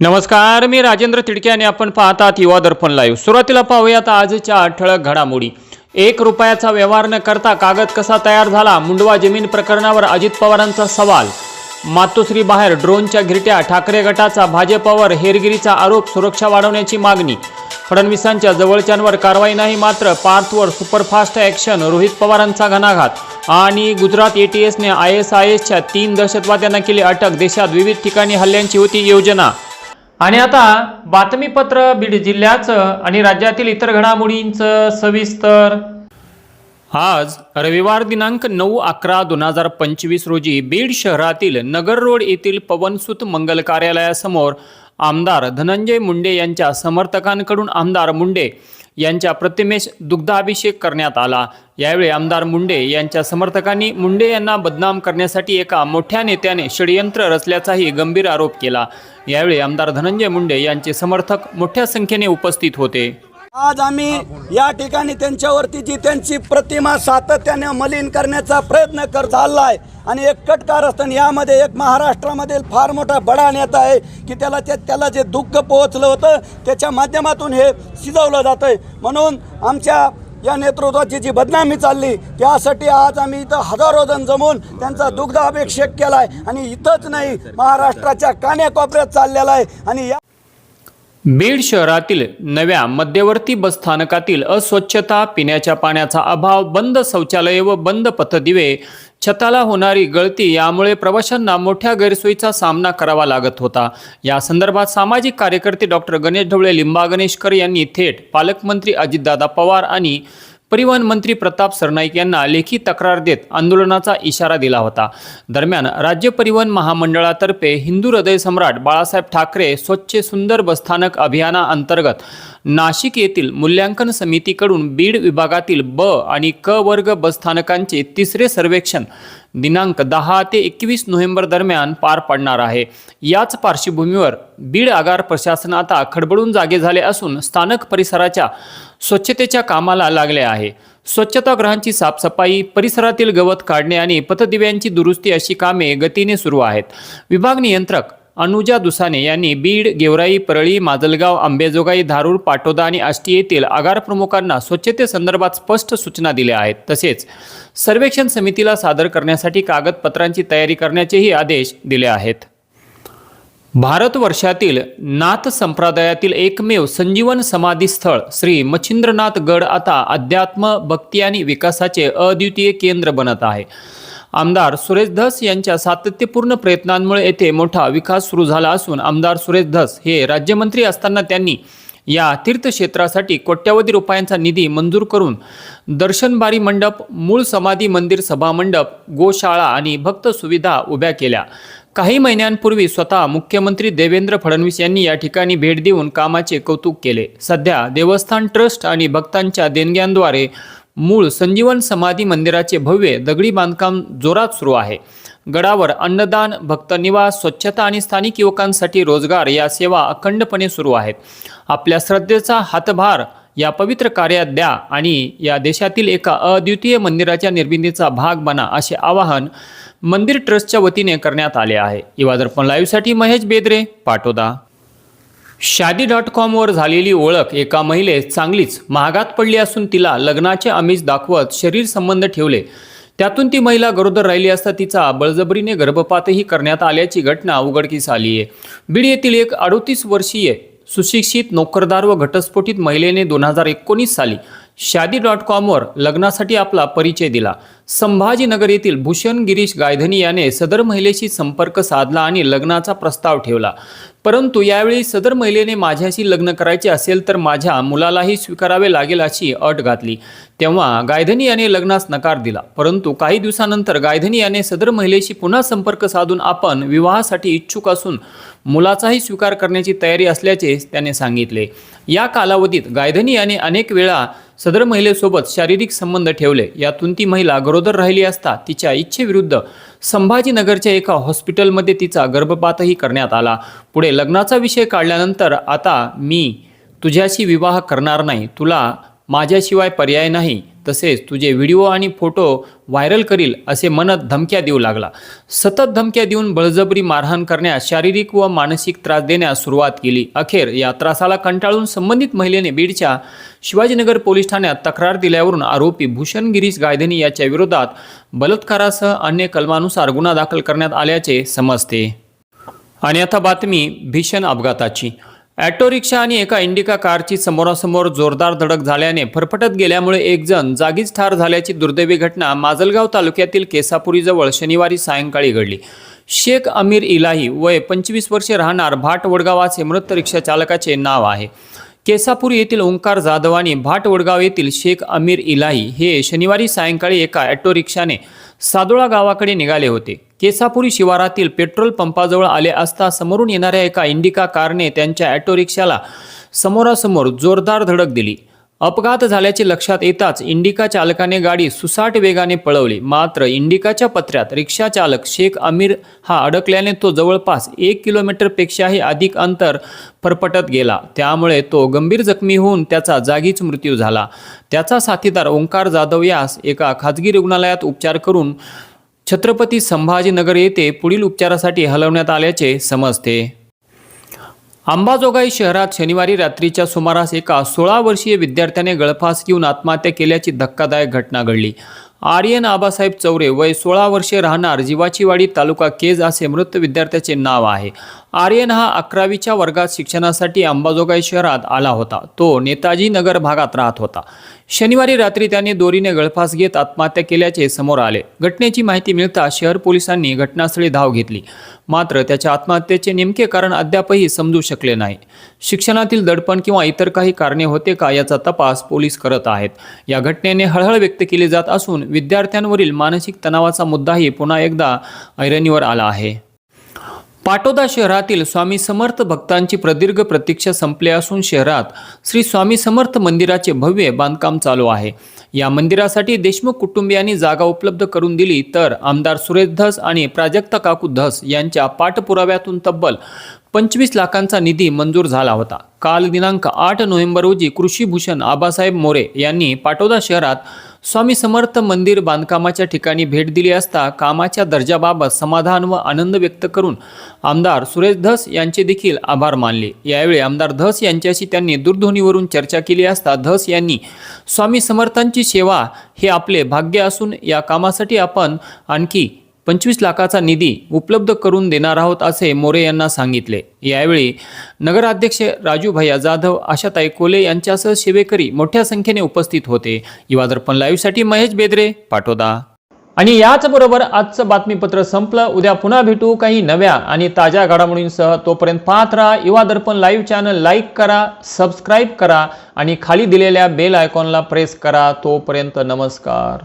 नमस्कार मी राजेंद्र तिडके आणि आपण पाहतात युवा दर्पण लाईव्ह सुरुवातीला पाहूयात आजच्या ठळक घडामोडी. एक रुपयाचा व्यवहार न करता कागद कसा तयार झाला? मुंडवा जमीन प्रकरणावर अजित पवारांचा सवाल. मातोश्री बाहेर ड्रोनच्या घिरट्या ठाकरे गटाचा भाजपवर हेरगिरीचा आरोप सुरक्षा वाढवण्याची मागणी. फडणवीसांच्या जवळच्यांवर कारवाई नाही मात्र पार्थवर सुपरफास्ट ॲक्शन रोहित पवारांचा घणाघात. आणि गुजरात एटीएसने आय एस आय एसच्या तीन दहशतवाद्यांना केली अटक देशात विविध ठिकाणी हल्ल्यांची होती योजना. आणि आता बातमीपत्र बीड जिल्ह्याचं आणि राज्यातील इतर घडामोडींचं सविस्तर. आज रविवार दिनांक नऊ अकरा दोन हजार पंचवीस रोजी बीड शहरातील नगर रोड येथील पवनसुत मंगल कार्यालयासमोर आमदार धनंजय मुंडे यांच्या समर्थकांकडून आमदार मुंडे यांच्या प्रतिमेस दुग्धाभिषेक करण्यात आला. यावेळी आमदार मुंडे यांच्या समर्थकांनी मुंडे यांना बदनाम करण्यासाठी एका मोठ्या नेत्याने षडयंत्र रचल्याचाही गंभीर आरोप केला. यावेळी आमदार धनंजय मुंडे यांचे समर्थक मोठ्या संख्येने उपस्थित होते. आज आम्ही या ठिकाणी त्यांच्यावरती जी त्यांची प्रतिमा सातत्याने मलिन करण्याचा प्रयत्न कर आहे आणि एक कटकार असताना यामध्ये एक महाराष्ट्रामधील फार मोठा बडा नेता आहे की त्याला ते त्याला जे दुःख पोहोचलं होतं त्याच्या माध्यमातून हे शिजवलं जातं आहे म्हणून आमच्या या नेतृत्वाची जी बदनामी चालली त्यासाठी आज आम्ही इथं हजारो जण जमून त्यांचा दुग्ध अभिषेक केला आहे आणि इथंच नाही महाराष्ट्राच्या कान्याकोपऱ्यात चाललेला आहे आणि या बीड शहरातील नव्या मध्यवर्ती बसस्थानकातील अस्वच्छता पिण्याच्या पाण्याचा अभाव बंद शौचालये व बंद पथदिवे छताला होणारी गळती यामुळे प्रवाशांना मोठ्या गैरसोयीचा सामना करावा लागत होता. या संदर्भात सामाजिक कार्यकर्ते डॉक्टर गणेश ढवळे लिंबा गणेशकर यांनी थेट पालकमंत्री अजितदादा पवार आणि परिवहन मंत्री प्रताप सरनाईक यांना लेखी तक्रार देत आंदोलनाचा इशारा दिला होता. दरम्यान राज्य परिवहन महामंडळातर्फे हिंदू हृदय सम्राट बाळासाहेब ठाकरे स्वच्छ सुंदर बसस्थानक अभियानाअंतर्गत नाशिक येथील मूल्यांकन समितीकडून बीड विभागातील ब आणि क वर्ग बसस्थानकांचे तिसरे सर्वेक्षण दिनांक दहा ते एकवीस नोव्हेंबर दरम्यान पार पडणार आहे. याच पार्श्वभूमीवर बीड आगार प्रशासन आता खडबडून जागे झाले असून स्थानक परिसराच्या स्वच्छतेच्या कामाला लागले आहे. स्वच्छतागृहांची साफसफाई परिसरातील गवत काढणे आणि पथदिव्यांची दुरुस्ती अशी कामे गतीने सुरू आहेत. विभाग नियंत्रक अनुजा दुसाने यांनी बीड गेवराई परळी माजलगाव आंबेजोगाई धारूर पाटोदा आणि आष्टी येथील आगार प्रमुखांना स्वच्छतेसंदर्भात स्पष्ट सूचना दिल्या आहेत. तसेच सर्वेक्षण समितीला सादर करण्यासाठी कागदपत्रांची तयारी करण्याचेही आदेश दिले आहेत. भारतवर्षातील नाथ संप्रदायातील एकमेव संजीवन समाधी स्थळ श्री मच्छिंद्रनाथ गड आता अध्यात्म भक्ती आणि विकासाचे अद्वितीय केंद्र बनत आहे. आमदार सुरेश धस यांच्या सातत्यपूर्ण प्रयत्नांमुळे येथे मोठा विकास सुरू झाला असून आमदार सुरेश धस हे राज्यमंत्री असताना त्यांनी या तीर्थक्षेत्रासाठी कोट्यवधी रुपयांचा निधी मंजूर करून दर्शनबारी मंडप मूळ समाधी मंदिर सभामंडप गोशाळा आणि भक्त सुविधा उभ्या केल्या. काही महिन्यांपूर्वी स्वतः मुख्यमंत्री देवेंद्र फडणवीस यांनी या ठिकाणी भेट देऊन कामाचे कौतुक केले. सध्या देवस्थान ट्रस्ट आणि भक्तांच्या देणग्यांद्वारे मूळ संजीवन समाधी मंदिराचे भव्य दगडी बांधकाम जोरात सुरू आहे. गडावर अन्नदान भक्तनिवास स्वच्छता आणि स्थानिक युवकांसाठी रोजगार या सेवा अखंडपणे सुरू आहेत. आपल्या श्रद्धेचा हातभार या पवित्र कार्यात द्या आणि या देशातील एका अद्वितीय मंदिराच्या निर्मितीचा भाग बना असे आवाहन मंदिर ट्रस्टच्या वतीने करण्यात आले आहे. युवा लाईव्हसाठी महेश बेदरे पाटोदा. शादी डॉट कॉमवर झालेली ओळख एका महिलेस चांगलीच महागात पडली असून तिला लग्नाचे आमिष दाखवत शरीर संबंध ठेवले. त्यातून ती महिला गरोदर राहिली असता तिचा बळजबरीने गर्भपातही करण्यात आल्याची घटना उघडकीस आली आहे. बीड येथील एक अडोतीस वर्षीय सुशिक्षित नोकरदार व घटस्फोटित महिलेने दोन हजार एकोणीस साली शादी डॉट कॉमवर लग्नासाठी आपला परिचय दिला. संभाजीनगर येथील भूषण गिरीश गायधनी याने सदर महिलेशी संपर्क साधला आणि लग्नाचा प्रस्ताव ठेवला. परंतु यावेळी सदर महिलेने माझ्याशी लग्न करायचे असेल तर माझ्या मुलालाही स्वीकारावे लागेल अशी अट घातली. तेव्हा गायधनी याने लग्नास नकार दिला. परंतु काही दिवसानंतर गायधनी याने सदर महिलेशी पुन्हा संपर्क साधून आपण विवाहासाठी इच्छुक असून मुलाचाही स्वीकार करण्याची तयारी असल्याचे त्याने सांगितले. या कालावधीत गायधनी याने अनेक वेळा सदर महिलेसोबत शारीरिक संबंध ठेवले. यातून ती महिला गरोदर राहिली असता तिच्या इच्छेविरुद्ध संभाजीनगरच्या एका हॉस्पिटलमध्ये तिचा गर्भपातही करण्यात आला. पुढे लग्नाचा विषय काढल्यानंतर आता मी तुझ्याशी विवाह करणार नाही. तुला माझ्याशिवाय पर्याय नाही तसेच तुझे व्हिडिओ आणि फोटो व्हायरल करील असे म्हणत धमक्या देऊ लागला. सतत धमक्या देऊन बळजबरी मारहाण करण्यास शारीरिक व मानसिक त्रास देण्यास सुरुवात केली. अखेर या त्रासाला कंटाळून संबंधित महिलेने बीडच्या शिवाजीनगर पोलीस ठाण्यात तक्रार दिल्यावरून आरोपी भूषण गिरीश गायधनी याच्या विरोधात बलात्कारासह अन्य कलमानुसार गुन्हा दाखल करण्यात आल्याचे समजते. आणि आता बातमी भीषण अपघाताची. ॲटो रिक्षा आणि एका इंडिका कारची समोरासमोर जोरदार धडक झाल्याने फरफटत गेल्यामुळे एक जण जागीच ठार झाल्याची दुर्दैवी घटना माजलगाव तालुक्यातील केसापुरीजवळ शनिवारी सायंकाळी घडली. शेख अमीर इलाही वय पंचवीस वर्षे राहणार भाट वडगावाचे मृत रिक्षा चालकाचे नाव आहे. केसापूर येथील ओंकार जाधव आणि भाट वडगाव येथील शेख अमीर इलाही हे शनिवारी सायंकाळी एका ॲटो रिक्षाने सादोळा गावाकडे निघाले होते. केसापुरी शिवारातील पेट्रोल पंपाजवळ आले असता समोरून येणाऱ्या एका इंडिका कारने त्यांच्या ॲटो रिक्षाला समोरासमोर जोरदार धडक दिली. अपघात झाल्याचे लक्षात येताच इंडिका चालकाने गाडी सुसाट वेगाने पळवली. मात्र इंडिकाच्या पत्र्यात रिक्षा चालक शेख अमीर हा अडकल्याने तो जवळपास एक किलोमीटरपेक्षाही अधिक अंतर फरफटत गेला. त्यामुळे तो गंभीर जखमी होऊन त्याचा जागीच मृत्यू झाला. त्याचा साथीदार ओंकार जाधव यास एका खाजगी रुग्णालयात उपचार करून छत्रपती संभाजीनगर येथे पुढील उपचारासाठी हलवण्यात आल्याचे समजते. अंबाजोगाई शहरात शनिवारी रात्रीच्या सुमारास एका सोळा वर्षीय विद्यार्थ्याने गळफास घेऊन आत्महत्या केल्याची धक्कादायक घटना घडली. आर्यन आबासाहेब चौरे वय सोळा वर्षे राहणार जीवाचीवाडी तालुका केज असे मृत विद्यार्थ्याचे नाव आहे. आर्यन हा अकरावीच्या वर्गात शिक्षणासाठी अंबाजोगाई शहरात आला होता. तो नेताजी नगर भागात राहत होता. शनिवारी रात्री त्याने दोरीने गळफास घेत आत्महत्या केल्याचे समोर आले. घटनेची माहिती मिळता शहर पोलिसांनी घटनास्थळी धाव घेतली. मात्र त्याच्या आत्महत्येचे नेमके कारण अद्यापही समजू शकले नाही. शिक्षणातील दडपण किंवा इतर काही कारणे होते का याचा तपास पोलीस करत आहेत. या घटनेने हळहळ व्यक्त केली जात असून विद्यार्थ्यांवरील मानसिक तणावाचा मुद्दाही पुन्हा एकदा ऐरणीवर आला आहे. पाटोदा शहरातील स्वामी समर्थ भक्तांची प्रदीर्घ प्रतीक्षा संपली असून शहरात श्री स्वामी समर्थ मंदिराचे भव्य बांधकाम चालू आहे. या मंदिरासाठी देशमुख कुटुंबियांनी जागा उपलब्ध करून दिली तर आमदार सुरेश धस आणि प्राजक्ता काकू धस यांच्या पाठपुराव्यातून तब्बल पंचवीस लाखांचा निधी मंजूर झाला होता. काल दिनांक आठ नोव्हेंबर रोजी कृषीभूषण आबासाहेब मोरे यांनी पाटोदा शहरात स्वामी समर्थ मंदिर बांधकामाच्या ठिकाणी भेट दिली असता कामाच्या दर्जाबाबत समाधान व आनंद व्यक्त करून आमदार सुरेश धस यांचे देखील आभार मानले. यावेळी आमदार धस यांच्याशी त्यांनी दूरध्वनीवरून चर्चा केली असता धस यांनी स्वामी समर्थांची सेवा हे आपले भाग्य असून या कामासाठी आपण आणखी पंचवीस लाखाचा निधी उपलब्ध करून देणार आहोत असे मोरे यांना सांगितले. यावेळी नगराध्यक्ष राजू भैया जाधव आशाताई कोले यांच्यासह शिवेकरी मोठ्या संख्येने उपस्थित होते. युवा दर्पण लाईव्हसाठी महेश बेदरे पाटोदा आणि याचबरोबर आजचं बातमीपत्र संपलं. उद्या पुन्हा भेटू काही नव्या आणि ताज्या घडामोडींसह. तोपर्यंत पाहत राहा Yuva Darpan live channel like करा सबस्क्राईब करा आणि खाली दिलेल्या बेल आयकॉनला प्रेस करा. तोपर्यंत नमस्कार.